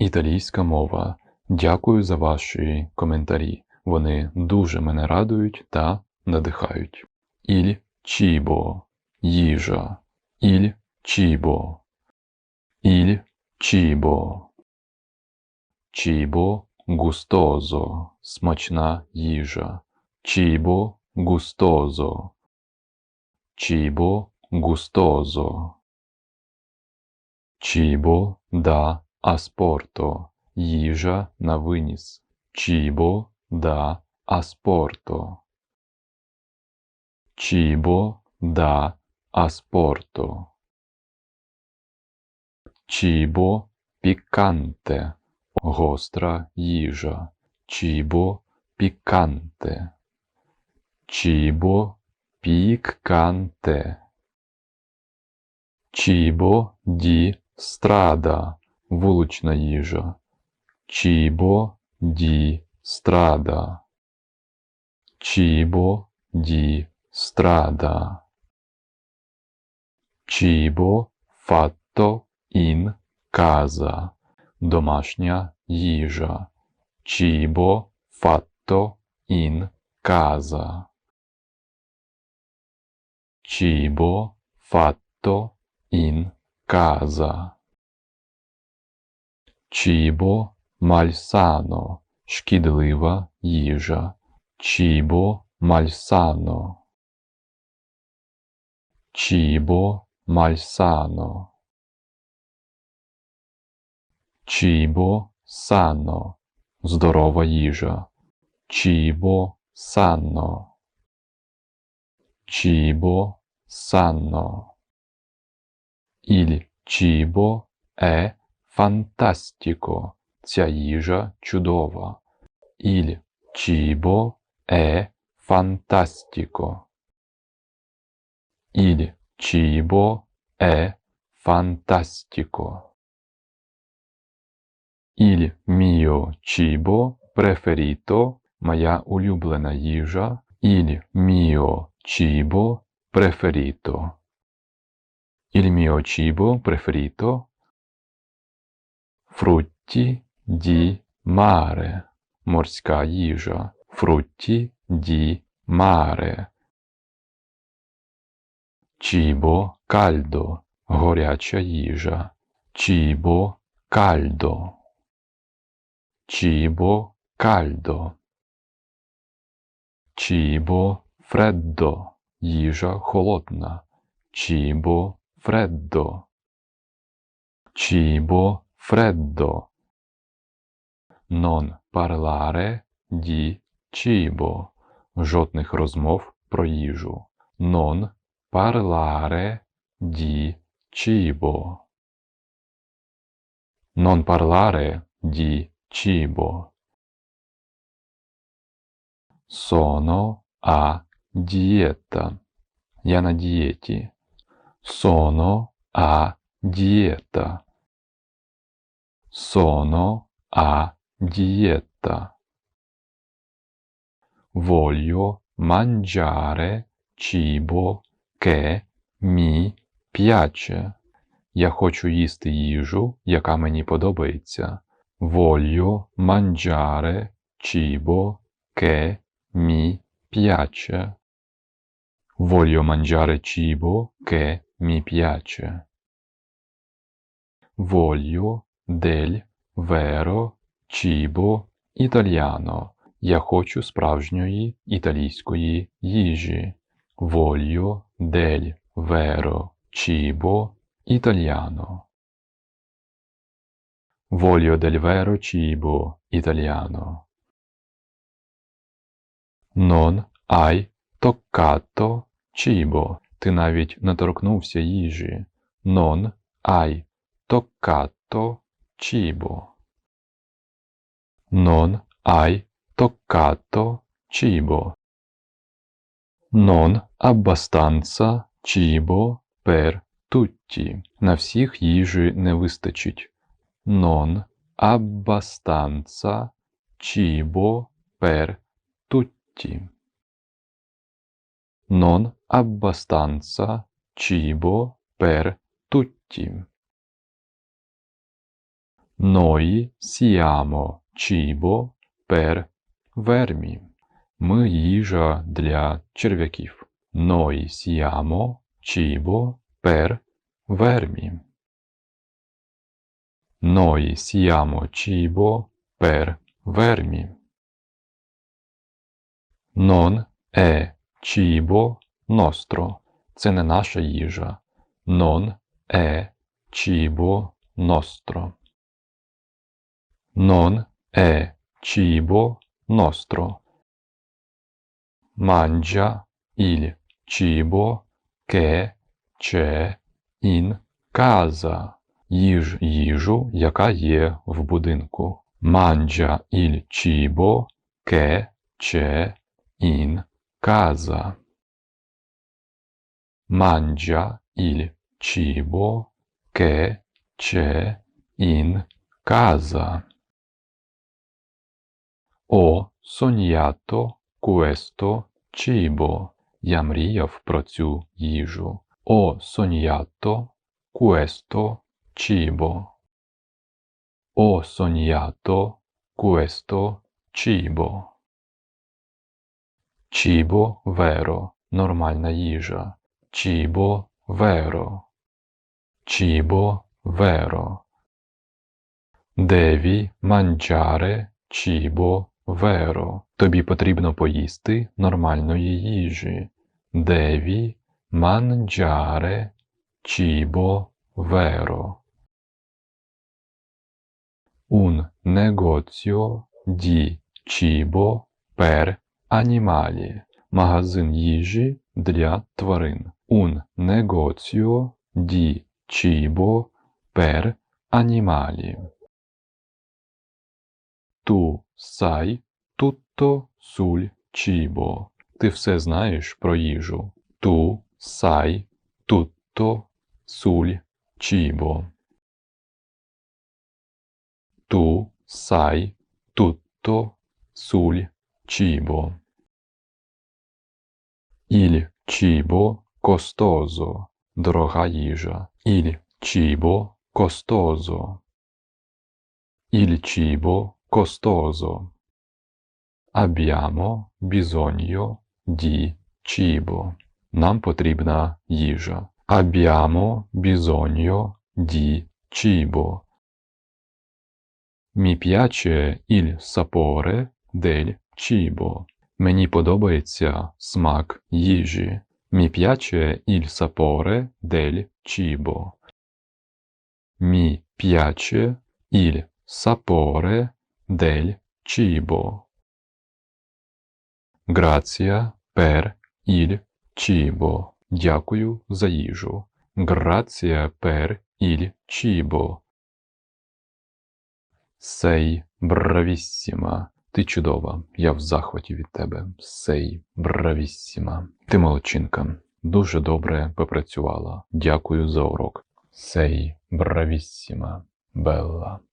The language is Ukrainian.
Італійська мова. Дякую за ваші коментарі. Вони дуже мене радують та надихають. Іль чібо їжа. Іль чібо. Іль чібо. Чібо густозо. Смачна їжа. Чібо густозо. Чібо густозо. Чібо да аспорто. Їжа на виніс. Чібо да аспорто. Чібо да аспорто. Чібо піканте. Гостра їжа. Чібо піканте. Чібо піканте. Чібо ді страда. Вулична їжа. Чібо ді страда. Чібо ді страда. Чібо фатто ін каза. Домашня їжа. Чібо фатто ін каза. Чібо фатто ін каза. Чібо мальсано. Шкідлива їжа. Чібо мальсано. Чібо мальсано. Чібо сано. Здорова їжа. Чібо сано. Чібо сано. Іль чібо е фантастіко. Ця їжа чудова. Іль чібо е фантастіко. Іль чібо е фантастіко. Il mio cibo preferito, моя улюблена їжа. Il mio cibo preferito. Il mio cibo preferito. Frutti di mare. Морська їжа. Frutti di mare. Cibo caldo. Горяча їжа. Cibo caldo. Cibo caldo. Cibo freddo. Їжа холодна. Cibo freddo. Cibo freddo. Non parlare di cibo. Жодних розмов про їжу. Non parlare di cibo. Non parlare di cibo. Sono a dieta. Я на дієті. Sono a dieta. Sono a dieta. Voglio mangiare cibo che mi piace. Я хочу їсти їжу, яка мені подобається. Voglio mangiare cibo che mi piace. Voglio mangiare cibo che mi piace. Voglio del vero cibo italiano. Я хочу справжньої італійської їжі. Voglio del vero cibo italiano. Voglio del vero cibo italiano. Non hai toccato cibo. Ти навіть не торкнувся їжі. Non hai toccato cibo. Non hai toccato cibo. Non abbastanza cibo per tutti. На всіх їжі не вистачить. Non abbastanza cibo per tutti. Non abbastanza cibo per tutti. Noi siamo cibo per vermi. Ми їжа для черв'яків. Noi siamo cibo per vermi. Noi siamo cibo per vermi. Non è cibo nostro. Це не наша їжа. Non è cibo nostro. Non è cibo nostro. Mangia il cibo che c'è in casa. Їж їжу, яка є в будинку. Mangia il cibo che c'è in casa. Mangia il cibo che c'è in casa. Ho sognato questo cibo. Я мріяв про цю їжу. Ho sognato questo cibo. Ho sognato questo cibo. Cibo vero, нормальна їжа. Cibo vero. Cibo vero. Devi mangiare cibo vero. Тобі потрібно поїсти нормальної їжі. Devi mangiare cibo vero. Un negozio di cibo per animali. Магазин їжі для тварин. Un negozio di cibo per animali. Tu sai tutto sul cibo. Ти все знаєш про їжу. Tu sai tutto sul cibo. Tu sai tutto sul cibo. Il cibo costoso. Дорога їжа. Il cibo costoso. Il cibo costoso. Abbiamo bisogno di cibo. Нам потрібна їжа. Abbiamo bisogno di cibo. Mi piace il sapore del cibo. Мені подобається смак їжі. Mi piace il sapore del cibo. Mi piace il sapore del cibo. Grazie per il cibo. Дякую за їжу. Grazie per il cibo. Sei bravissima. Ти чудова. Я в захваті від тебе. Sei bravissima. Ти молодчинка. Дуже добре попрацювала. Дякую за урок. Sei bravissima. Bella.